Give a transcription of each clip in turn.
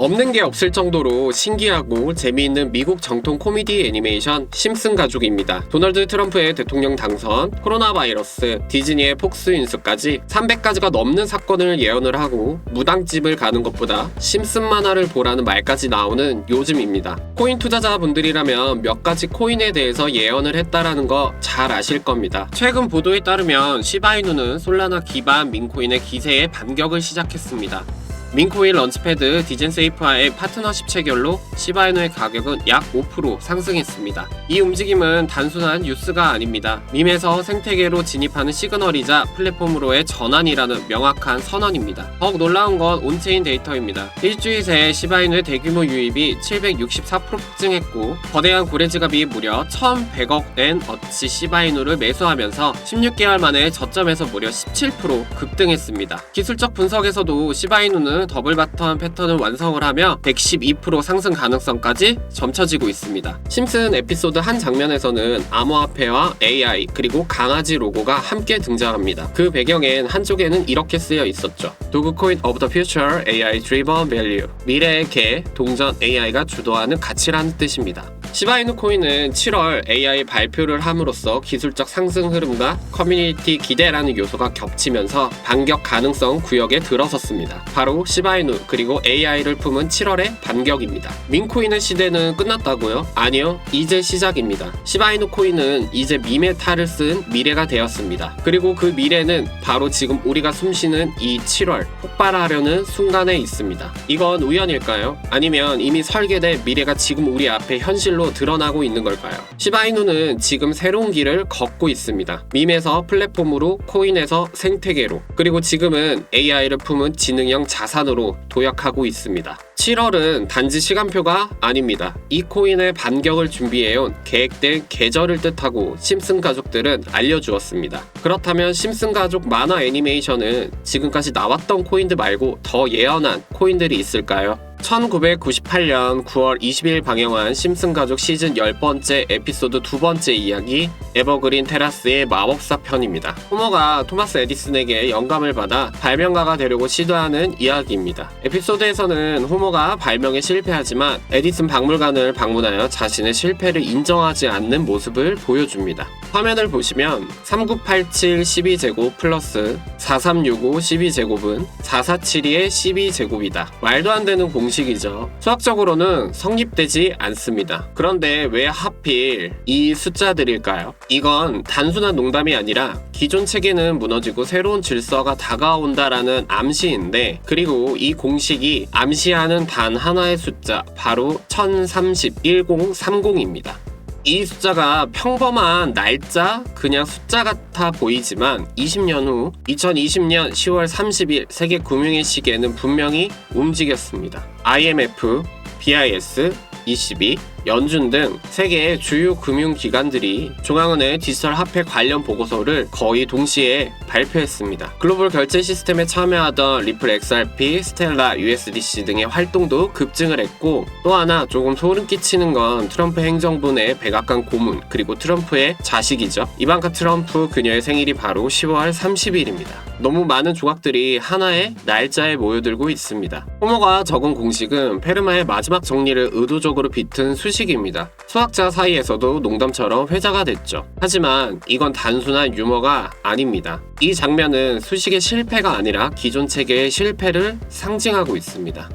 없는 게 없을 정도로 신기하고 재미있는 미국 정통 코미디 애니메이션 심슨 가족입니다. 도널드 트럼프의 대통령 당선, 코로나 바이러스, 디즈니의 폭스 인수까지 300가지가 넘는 사건을 예언을 하고 무당집을 가는 것보다 심슨 만화를 보라는 말까지 나오는 요즘입니다. 코인 투자자분들이라면 몇 가지 코인에 대해서 예언을 했다라는 거 잘 아실 겁니다. 최근 보도에 따르면 시바이누는 솔라나 기반 민코인의 기세에 반격을 시작했습니다. 민코인 런치패드 디젠세이프와의 파트너십 체결로 시바이누의 가격은 약 5% 상승했습니다. 이 움직임은 단순한 뉴스가 아닙니다. 밈에서 생태계로 진입하는 시그널이자 플랫폼으로의 전환이라는 명확한 선언입니다. 더욱 놀라운 건 온체인 데이터입니다. 일주일 새 시바이누의 대규모 유입이 764% 폭증했고 거대한 고래 지갑이 무려 1,100억 엔 어치 시바이누를 매수하면서 16개월 만에 저점에서 무려 17% 급등했습니다. 기술적 분석에서도 시바이누는 더블 바텀 패턴을 완성을 하며 112% 상승 가능성까지 점쳐지고 있습니다. 심슨 에피소드 한 장면에서는 암호화폐와 AI 그리고 강아지 로고가 함께 등장합니다. 그 배경엔 한쪽에는 이렇게 쓰여 있었죠. 도그코인 of the future AI driven value 미래의 개 동전 AI가 주도하는 가치라는 뜻입니다. 시바이누 코인은 7월 AI 발표를 함으로써 기술적 상승 흐름과 커뮤니티 기대라는 요소가 겹치면서 반격 가능성 구역에 들어섰습니다. 바로 시바이누 그리고 AI를 품은 7월의 반격입니다. 민코인의 시대는 끝났다고요? 아니요, 이제 시작입니다. 시바이누 코인은 이제 탈을 쓴 미래가 되었습니다. 그리고 그 미래는 바로 지금 우리가 숨쉬는 이 7월 폭발하려는 순간에 있습니다. 이건 우연일까요? 아니면 이미 설계된 미래가 지금 우리 앞에 현실로 드러나고 있는 걸까요? 시바이누는 지금 새로운 길을 걷고 있습니다. 밈에서 플랫폼으로 코인에서 생태계로 그리고 지금은 AI를 품은 지능형 자산으로 도약하고 있습니다. 7월은 단지 시간표가 아닙니다. 이 코인의 반격을 준비해온 계획된 계절을 뜻하고 심슨 가족들은 알려주었습니다. 그렇다면 심슨 가족 만화 애니메이션은 지금까지 나왔던 코인들 말고 더 예언한 코인들이 있을까요? 1998년 9월 20일 방영한 심슨 가족 시즌 10번째 에피소드 두 번째 이야기 에버그린 테라스의 마법사 편입니다. 호머가 토마스 에디슨에게 영감을 받아 발명가가 되려고 시도하는 이야기입니다. 에피소드에서는 호머가 발명에 실패하지만 에디슨 박물관을 방문하여 자신의 실패를 인정하지 않는 모습을 보여줍니다. 화면을 보시면 3987 12제곱 플러스 4365 12제곱은 4472의 12제곱이다. 말도 안 되는 공식 이죠. 수학적으로는 성립되지 않습니다. 그런데 왜 하필 이 숫자들일까요? 이건 단순한 농담이 아니라 기존 체계는 무너지고 새로운 질서가 다가온다라는 암시인데 그리고 이 공식이 암시하는 단 하나의 숫자 바로 1030 1030입니다. 이 숫자가 평범한 날짜, 그냥 숫자 같아 보이지만 20년 후 2020년 10월 30일 세계 금융의 시계는 분명히 움직였습니다. IMF, BIS, ECB, 연준 등 세계의 주요 금융기관들이 중앙은행 디지털 화폐 관련 보고서를 거의 동시에 발표했습니다. 글로벌 결제 시스템에 참여하던 리플 XRP, 스텔라, USDC 등의 활동도 급증을 했고 또 하나 조금 소름 끼치는 건 트럼프 행정부 내 백악관 고문 그리고 트럼프의 자식이죠. 이방카 트럼프 그녀의 생일이 바로 10월 30일입니다. 너무 많은 조각들이 하나의 날짜에 모여들고 있습니다. 호모가 적은 공식은 페르마의 마지막 정리를 의도적으로 비튼 수식 입니다. 수학자 사이에서도 농담처럼 회자가 됐죠. 하지만 이건 단순한 유머가 아닙니다. 이 장면은 수식의 실패가 아니라 기존 체계의 실패를 상징하고 있습니다.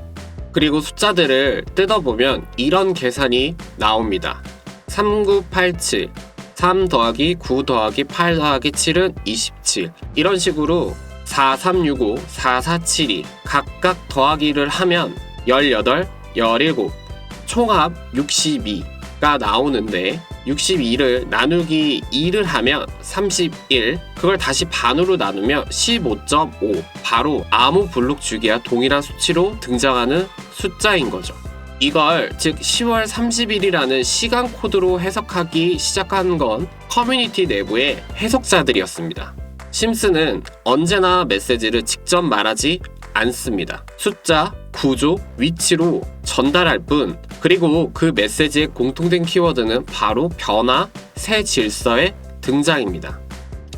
그리고 숫자들을 뜯어보면 이런 계산이 나옵니다. 3987 3 더하기 9 더하기 8 더하기 7은 27 이런 식으로 4365, 4472 각각 더하기를 하면 18, 17 총합 62가 나오는데 62를 나누기 2를 하면 31 그걸 다시 반으로 나누면 15.5 바로 아무 블록 주기와 동일한 수치로 등장하는 숫자인 거죠. 이걸 즉 10월 30일이라는 시간 코드로 해석하기 시작한 건 커뮤니티 내부의 해석자들이었습니다. 심슨은 언제나 메시지를 직접 말하지 않습니다. 숫자, 구조, 위치로 전달할 뿐 그리고 그 메시지의 공통된 키워드는 바로 변화, 새 질서의 등장입니다.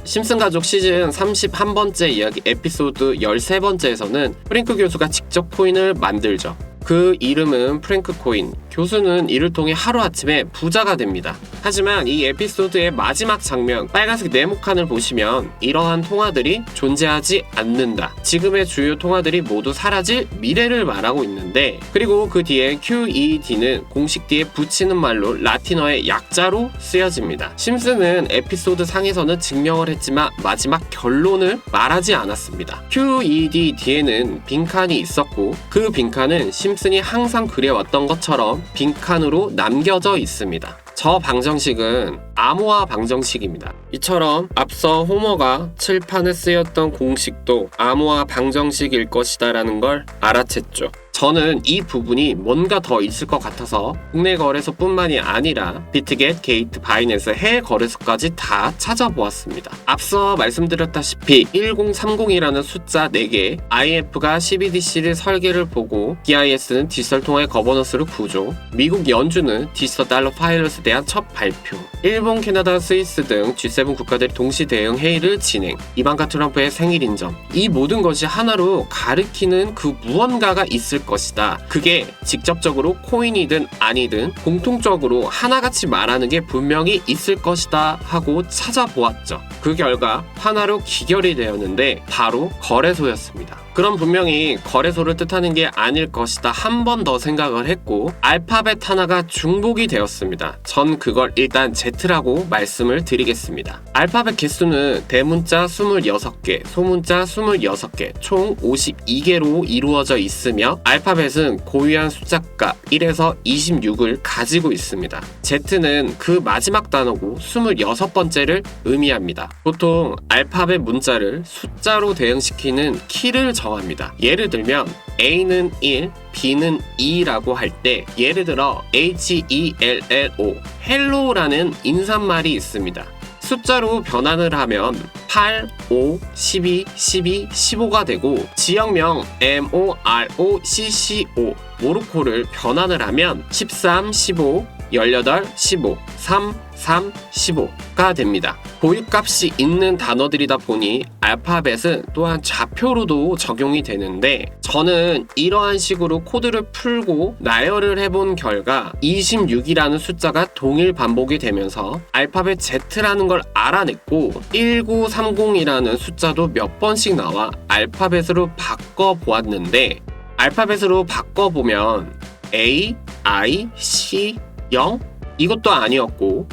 심슨 가족 시즌 31번째 이야기 에피소드 13번째에서는 프링크 교수가 직접 코인을 만들죠. 그 이름은 프랭크 코인. 교수는 이를 통해 하루아침에 부자가 됩니다. 하지만 이 에피소드의 마지막 장면, 빨간색 네모칸을 보시면 이러한 통화들이 존재하지 않는다. 지금의 주요 통화들이 모두 사라질 미래를 말하고 있는데, 그리고 그 뒤에 QED는 공식 뒤에 붙이는 말로 라틴어의 약자로 쓰여집니다. 심슨은 에피소드 상에서는 증명을 했지만 마지막 결론을 말하지 않았습니다. QED 뒤에는 빈칸이 있었고 그 빈칸은 심슨이 항상 그려왔던 것처럼 빈칸으로 남겨져 있습니다. 저 방정식은 암호화 방정식입니다. 이처럼 앞서 호머가 칠판에 쓰였던 공식도 암호화 방정식일 것이다 라는 걸 알아챘죠. 저는 이 부분이 뭔가 더 있을 것 같아서 국내 거래소뿐만이 아니라 비트겟, 게이트, 바이낸스 해외 거래소까지 다 찾아보았습니다. 앞서 말씀드렸다시피 1030이라는 숫자 4개, IF가 CBDC를 설계를 보고 DIS는 디지털 통화의 거버넌스를 구조, 미국 연준은 디지털 달러 파일럿에 대한 첫 발표, 일본, 캐나다, 스위스 등 G7 국가들이 동시 대응 회의를 진행, 이방카 트럼프의 생일 인정, 이 모든 것이 하나로 가리키는 그 무언가가 있을 것이다. 그게 직접적으로 코인이든 아니든 공통적으로 하나같이 말하는 게 분명히 있을 것이다 하고 찾아보았죠. 그 결과 하나로 기결이 되었는데 바로 거래소였습니다. 그럼 분명히 거래소를 뜻하는 게 아닐 것이다 한 번 더 생각을 했고 알파벳 하나가 중복이 되었습니다. 전 그걸 일단 Z라고 말씀을 드리겠습니다. 알파벳 개수는 대문자 26개, 소문자 26개, 총 52개로 이루어져 있으며 알파벳은 고유한 숫자값 1에서 26을 가지고 있습니다. Z는 그 마지막 단어고 26번째를 의미합니다. 보통 알파벳 문자를 숫자로 대응시키는 키를 정 합니다. 예를 들면 A는 1, B는 2라고 할 때 예를 들어 H-E-L-L-O 헬로라는 인사말이 있습니다. 숫자로 변환을 하면 8, 5, 12, 12, 15가 되고 지역명 M, O, R, O, C, C, O 모로코를 변환을 하면 13, 15, 18, 15, 3, 3, 15가 됩니다. 보유값이 있는 단어들이다 보니 알파벳은 또한 좌표로도 적용이 되는데 저는 이러한 식으로 코드를 풀고 나열을 해본 결과 26이라는 숫자가 동일 반복이 되면서 알파벳 Z라는 걸 알아냈고 1930이라는 숫자도 몇 번씩 나와 알파벳으로 바꿔 보았는데 알파벳으로 바꿔보면 A, I, C, 0 이것도 아니었고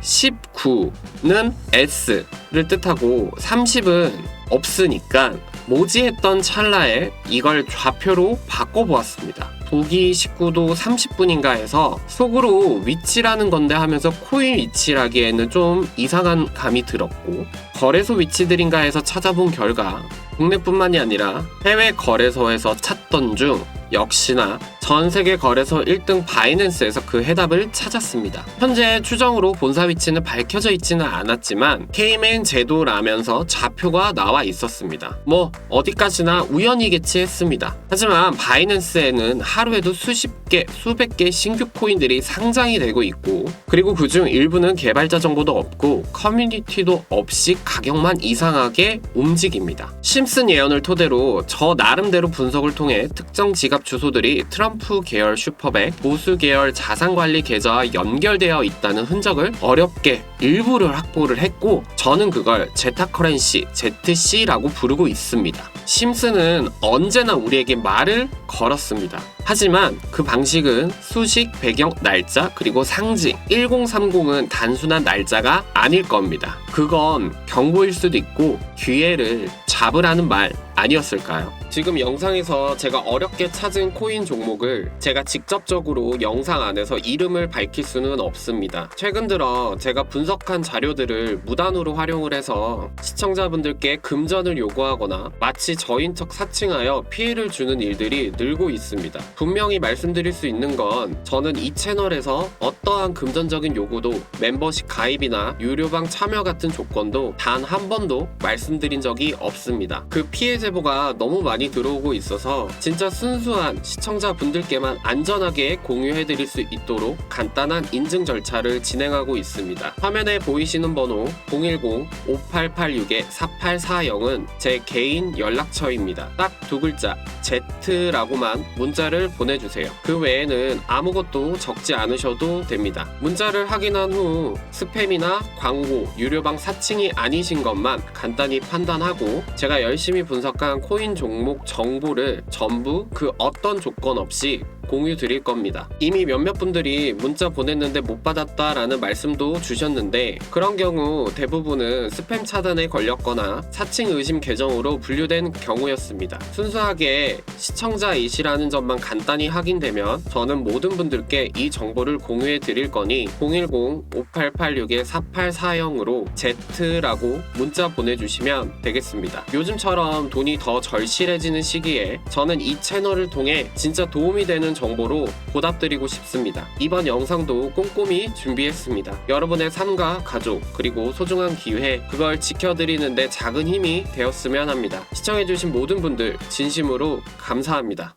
19는 S를 뜻하고 30은 없으니까 모지했던 찰나에 이걸 좌표로 바꿔보았습니다. 보기 19도 30분인가 해서 속으로 위치라는 건데 하면서 코인 위치라기에는 좀 이상한 감이 들었고 거래소 위치들인가 해서 찾아본 결과 국내뿐만이 아니라 해외 거래소에서 찾던 중 역시나 전 세계 거래소 1등 바이낸스에서 그 해답을 찾았습니다. 현재 추정으로 본사 위치는 밝혀져 있지는 않았지만 케이맨 제도라면서 좌표가 나와 있었습니다. 뭐 어디까지나 우연이겠지 했습니다. 하지만 바이낸스에는 하루에도 수십 개, 수백 개 신규 코인들이 상장이 되고 있고 그리고 그중 일부는 개발자 정보도 없고 커뮤니티도 없이 가격만 이상하게 움직입니다. 심슨 예언을 토대로 저 나름대로 분석을 통해 특정 지갑 주소들이 트럼프 계열 슈퍼백, 보수 계열 자산관리 계좌와 연결되어 있다는 흔적을 어렵게 일부를 확보를 했고 저는 그걸 제타커렌시, ZC라고 부르고 있습니다. 심슨은 언제나 우리에게 말을 걸었습니다. 하지만 그 방식은 수식, 배경, 날짜, 그리고 상징. 1030은 단순한 날짜가 아닐 겁니다. 그건 경고일 수도 있고 기회를 잡으라는 말 아니었을까요? 지금 영상에서 제가 어렵게 찾은 코인 종목을 제가 직접적으로 영상 안에서 이름을 밝힐 수는 없습니다. 최근 들어 제가 분석한 자료들을 무단으로 활용을 해서 시청자분들께 금전을 요구하거나 마치 저인 척 사칭하여 피해를 주는 일들이 늘고 있습니다. 분명히 말씀드릴 수 있는 건 저는 이 채널에서 어떠한 금전적인 요구도 멤버십 가입이나 유료방 참여 같은 조건도 단 한 번도 말씀드린 적이 없습니다. 그 피해 제보가 너무 많이 많이 들어오고 있어서 진짜 순수한 시청자분들께만 안전하게 공유해드릴 수 있도록 간단한 인증 절차를 진행하고 있습니다. 화면에 보이시는 번호 010-5886-4840은 제 개인 연락처입니다. 딱 두 글자 Z라고만 문자를 보내주세요. 그 외에는 아무것도 적지 않으셔도 됩니다. 문자를 확인한 후 스팸이나 광고, 유료방 사칭이 아니신 것만 간단히 판단하고 제가 열심히 분석한 코인 종목 정보를 전부 그 어떤 조건 없이 공유 드릴 겁니다. 이미 몇몇 분들이 문자 보냈는데 못 받았다라는 말씀도 주셨는데 그런 경우 대부분은 스팸 차단에 걸렸거나 사칭 의심 계정으로 분류된 경우였습니다. 순수하게 시청자이시라는 점만 간단히 확인되면 저는 모든 분들께 이 정보를 공유해 드릴 거니 010-5886-4840으로 Z라고 문자 보내주시면 되겠습니다. 요즘처럼 돈이 더 절실해지는 시기에 저는 이 채널을 통해 진짜 도움이 되는 정보로 보답드리고 싶습니다. 이번 영상도 꼼꼼히 준비했습니다. 여러분의 삶과 가족 그리고 소중한 기회 그걸 지켜드리는데 작은 힘이 되었으면 합니다. 시청해주신 모든 분들 진심으로 감사합니다.